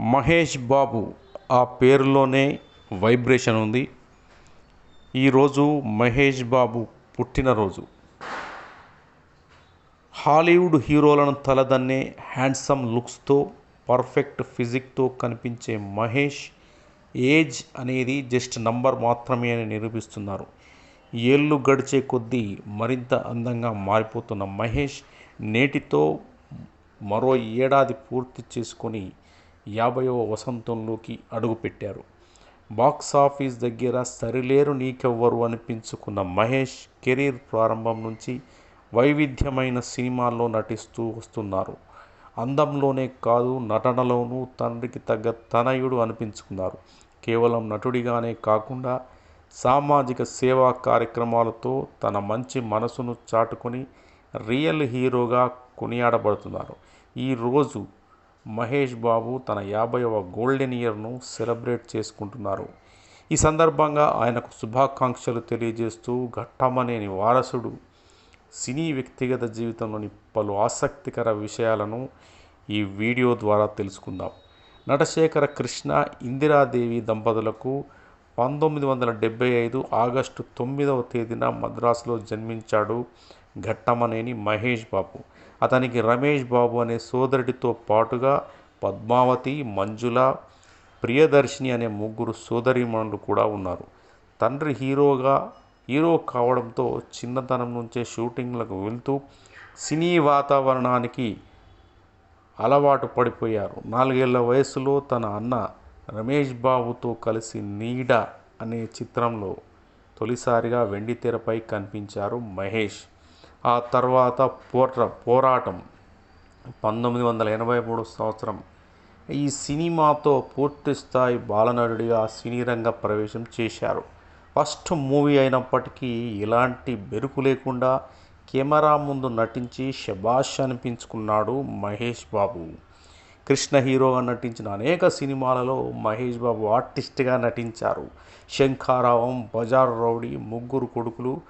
మహేష్ బాబు ఆ పేరులోనే వైబ్రేషన్ ఉంది. ఈరోజు మహేష్ బాబు పుట్టినరోజు. హాలీవుడ్ హీరోలను తలదన్నే హ్యాండ్సమ్ లుక్స్తో పర్ఫెక్ట్ ఫిజిక్తో కనిపించే మహేష్ ఏజ్ అనేది జస్ట్ నంబర్ మాత్రమే అని నిరూపిస్తున్నారు. ఏళ్ళు గడిచే కొద్దీ మరింత అందంగా మారిపోతున్న మహేష్ నేటితో మరో ఏడాది పూర్తి చేసుకొని యాభైవ వసంతంలోకి అడుగుపెట్టారు. బాక్స్ ఆఫీస్ దగ్గర సరిలేరు నీకెవ్వరు అనిపించుకున్న మహేష్ కెరీర్ ప్రారంభం నుంచి వైవిధ్యమైన సినిమాల్లో నటిస్తూ వస్తున్నారు. అందంలోనే కాదు నటనలోనూ తండ్రికి తగ్గ తనయుడు అనిపించుకున్నారు. కేవలం నటుడిగానే కాకుండా సామాజిక సేవా కార్యక్రమాలతో తన మంచి మనసును చాటుకొని రియల్ హీరోగా కొనియాడబడుతున్నారు. ఈరోజు మహేష్ బాబు తన యాభైవ గోల్డెన్ ఇయర్ను సెలబ్రేట్ చేసుకుంటున్నారు. ఈ సందర్భంగా ఆయనకు శుభాకాంక్షలు తెలియజేస్తూ ఘట్టమనేని వారసుడు సినీ వ్యక్తిగత జీవితంలోని పలు ఆసక్తికర విషయాలను ఈ వీడియో ద్వారా తెలుసుకుందాం. నటశేఖర కృష్ణ ఇందిరాదేవి దంపతులకు పంతొమ్మిది వందల డెబ్బై ఐదు ఆగస్టు తొమ్మిదవ తేదీన మద్రాసులో జన్మించాడు. ఘట్టమనేని మహేష్ బాబు. అతనికి రమేష్ బాబు అనే సోదరుడితో పాటుగా పద్మావతి మంజుల ప్రియదర్శిని అనే ముగ్గురు సోదరీమణులు కూడా ఉన్నారు. తండ్రి హీరోగా హీరో కావడంతో చిన్నతనం నుంచే షూటింగ్లకు వెళ్తూ సినీ వాతావరణానికి అలవాటు పడిపోయారు. నాలుగేళ్ళ వయసులో తన అన్న రమేష్ బాబుతో కలిసి నీడ అనే చిత్రంలో తొలిసారిగా వెండితెరపై కనిపించారు మహేష్. ఆ తర్వాత పోట్ర పోరాటం. పంతొమ్మిది వందల ఎనభై మూడు సంవత్సరం. ఈ సినిమాతో పూర్తి స్థాయి బాలనటుడిగా సినీ రంగ ప్రవేశం చేశారు. ఫస్ట్ మూవీ అయినప్పటికీ ఎలాంటి బెరుకు లేకుండా కెమెరా ముందు నటించి శబాష్ అనిపించుకున్నాడు మహేష్ బాబు. కృష్ణ హీరోగా నటించిన అనేక సినిమాలలో మహేష్ బాబు ఆర్టిస్ట్గా నటించారు. శంఖారావం బజార్ రౌడీ ముగ్గురు కొడుకులు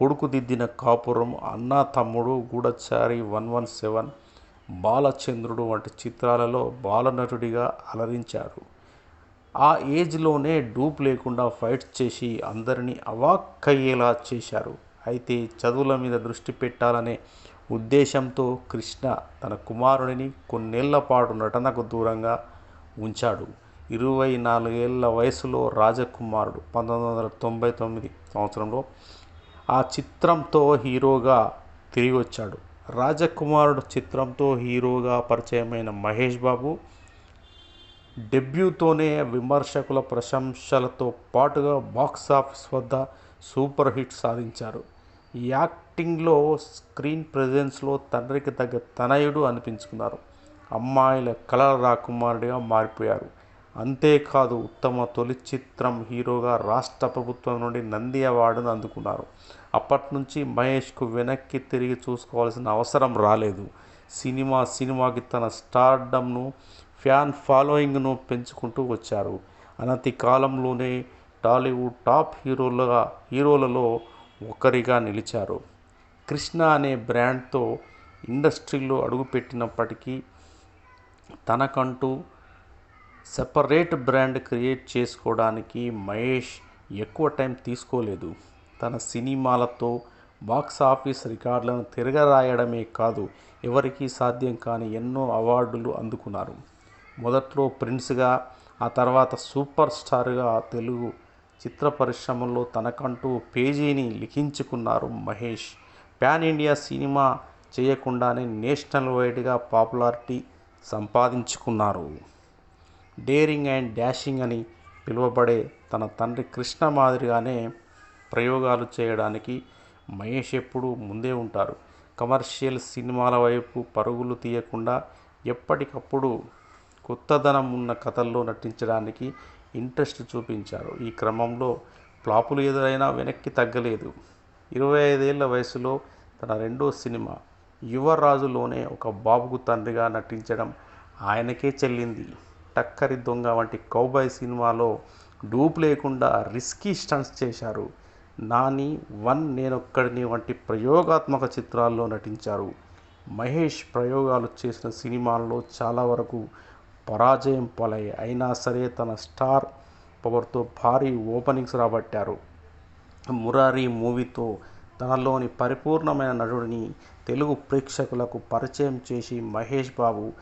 కొడుకు దిద్దిన కాపురం అన్న తమ్ముడు గూఢచారి వన్ వన్ సెవెన్ బాలచంద్రుడు వంటి చిత్రాలలో బాలనటుడిగా అలరించారు. ఆ ఏజ్లోనే డూప్ లేకుండా ఫైట్ చేసి అందరినీ అవాక్కయ్యేలా చేశారు. అయితే చదువుల మీద దృష్టి పెట్టాలనే ఉద్దేశంతో కృష్ణ తన కుమారుడిని కొన్నేళ్ళ పాటు నటనకు దూరంగా ఉంచాడు. ఇరవై నాలుగేళ్ళ వయసులో రాజకుమారుడు పంతొమ్మిది వందల తొంభై తొమ్మిది సంవత్సరంలో ఆ చిత్రంతో హీరోగా తిరిగి వచ్చాడు రాజకుమారుడు చిత్రంతో హీరోగా పరిచయమైన మహేష్ బాబు డెబ్యూతోనే విమర్శకుల ప్రశంసలతో పాటుగా బాక్స్ ఆఫీస్ వద్ద సూపర్ హిట్ సాధించారు. యాక్టింగ్లో స్క్రీన్ ప్రెజెన్స్లో తండ్రికి తగ్గ తనయుడు అనిపించుకున్నారు. అమ్మాయిల కళల రాకుమారుడిగా మారిపోయారు. అంతేకాదు ఉత్తమ తొలి చిత్రం హీరోగా రాష్ట్ర ప్రభుత్వం నుండి నంది అవార్డును అందుకున్నారు. అప్పటి నుంచి మహేష్కు వెనక్కి తిరిగి చూసుకోవాల్సిన అవసరం రాలేదు. సినిమా సినిమాకి తన స్టార్డమ్ను ఫ్యాన్ ఫాలోయింగ్ను పెంచుకుంటూ వచ్చారు. అనతి కాలంలోనే టాలీవుడ్ టాప్ హీరోలుగా హీరోలలో ఒకరిగా నిలిచారు. కృష్ణ అనే బ్రాండ్తో ఇండస్ట్రీలో అడుగుపెట్టినప్పటికీ తనకంటూ సెపరేట్ బ్రాండ్ క్రియేట్ చేసుకోవడానికి మహేష్ ఎక్కువ టైం తీసుకోలేదు. తన సినిమాలతో బాక్స్ ఆఫీస్ రికార్డులను తిరగరాయడమే కాదు ఎవరికీ సాధ్యం కాని ఎన్నో అవార్డులు అందుకున్నారు. మొదట్లో ప్రిన్స్గా ఆ తర్వాత సూపర్ స్టార్గా తెలుగు చిత్ర పరిశ్రమలో తనకంటూ పేజీని లిఖించుకున్నారు మహేష్. పాన్ ఇండియా సినిమా చేయకుండానే నేషనల్ వైడ్గా పాపులారిటీ సంపాదించుకున్నారు. డేరింగ్ అండ్ డాషింగ్ అని పిలువబడే తన తండ్రి కృష్ణ మాదిరిగానే ప్రయోగాలు చేయడానికి మహేష్ ఎప్పుడూ ముందే ఉంటారు. కమర్షియల్ సినిమాల వైపు పరుగులు తీయకుండా ఎప్పటికప్పుడు కొత్తదనం ఉన్న కథల్లో నటించడానికి ఇంట్రెస్ట్ చూపించారు. ఈ క్రమంలో ఫ్లాపులు ఎదురైనా వెనక్కి తగ్గలేదు. ఇరవై ఐదేళ్ళ వయసులో తన రెండో సినిమా యువరాజులోనే ఒక బాబుకు తండ్రిగా నటించడం ఆయనకే చెల్లింది. టక్కరి దొంగ వంటి కౌబాయ్ సినిమాలో డూప్ లేకుండా రిస్కీ స్టంట్స్ చేశారు. నాని వన్ నేనొక్కడిని వంటి ప్రయోగాత్మక చిత్రాల్లో నటించారు. మహేష్ ప్రయోగాలు చేసిన సినిమాల్లో చాలా వరకు పరాజయం పొలై అయినా సరే తన స్టార్ పవర్తో భారీ ఓపెనింగ్స్ రాబట్టారు. మురారి మూవీతో తనలోని పరిపూర్ణమైన నటుడిని తెలుగు ప్రేక్షకులకు పరిచయం చేసి మహేష్ బాబు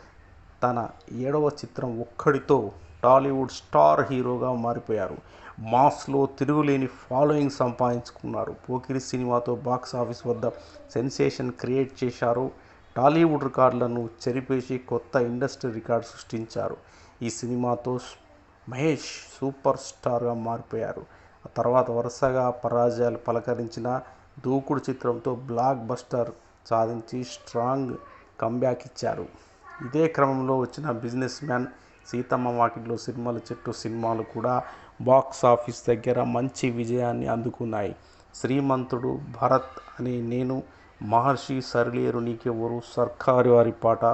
తన ఏడవ చిత్రం ఒక్కడితో టాలీవుడ్ స్టార్ హీరోగా మారిపోయారు. మాస్లో తిరుగులేని ఫాలోయింగ్ సంపాదించుకున్నారు. పోకిరి సినిమాతో బాక్స్ ఆఫీస్ వద్ద సెన్సేషన్ క్రియేట్ చేశారు. టాలీవుడ్ రికార్డులను చెరిపేసి కొత్త ఇండస్ట్రీ రికార్డు సృష్టించారు. ఈ సినిమాతో మహేష్ సూపర్ స్టార్గా మారిపోయారు. ఆ తర్వాత వరుసగా పరాజయాలు పలకరించిన దూకుడు చిత్రంతో బ్లాక్ బస్టర్ సాధించి స్ట్రాంగ్ కంబ్యాక్ ఇచ్చారు. ఇదే క్రమంలో వచ్చిన బిజినెస్ మ్యాన్ సీతమ్మ వాకిట్లో సినిమాల చెట్టు సినిమాలు కూడా బాక్స్ ఆఫీస్ దగ్గర మంచి విజయాన్ని అందుకున్నాయి. శ్రీమంతుడు భరత్ అనే నేను మహర్షి సరిలేరు నీకెవరు సర్కారు వారి పాట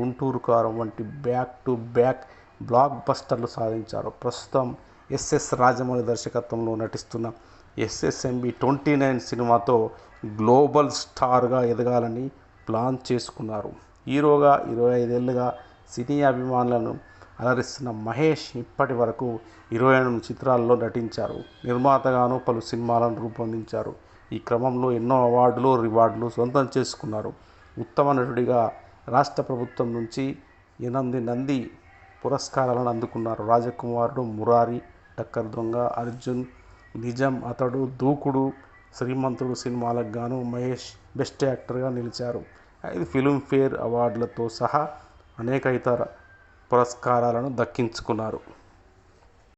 గుంటూరు కారం వంటి బ్యాక్ టు బ్యాక్ బ్లాక్ బస్టర్లు సాధించారు. ప్రస్తుతం ఎస్ఎస్ రాజమౌళి దర్శకత్వంలో నటిస్తున్న ఎస్ఎస్ఎంబి ట్వంటీ నైన్ సినిమాతో గ్లోబల్ స్టార్గా ఎదగాలని ప్లాన్ చేసుకున్నారు. హీరోగా ఇరవై ఐదేళ్ళుగా సినీ అభిమానులను అలరిస్తున్న మహేష్ ఇప్పటి వరకు ఇరవై ఎనిమిది చిత్రాల్లో నటించారు. నిర్మాతగాను పలు సినిమాలను రూపొందించారు. ఈ క్రమంలో ఎన్నో అవార్డులు రివార్డులు సొంతం చేసుకున్నారు. ఉత్తమ నటుడిగా రాష్ట్ర ప్రభుత్వం నుంచి ఎనిమిది నంది పురస్కారాలను అందుకున్నారు. రాజకుమారుడు మురారి టక్కర్ దొంగ అర్జున్ నిజం అతడు దూకుడు శ్రీమంతుడు సినిమాలకు గాను మహేష్ బెస్ట్ యాక్టర్గా నిలిచారు. ఐదు ఫిల్మ్ఫేర్ అవార్డులతో సహా అనేక ఇతర పురస్కారాలను దక్కించుకున్నారు.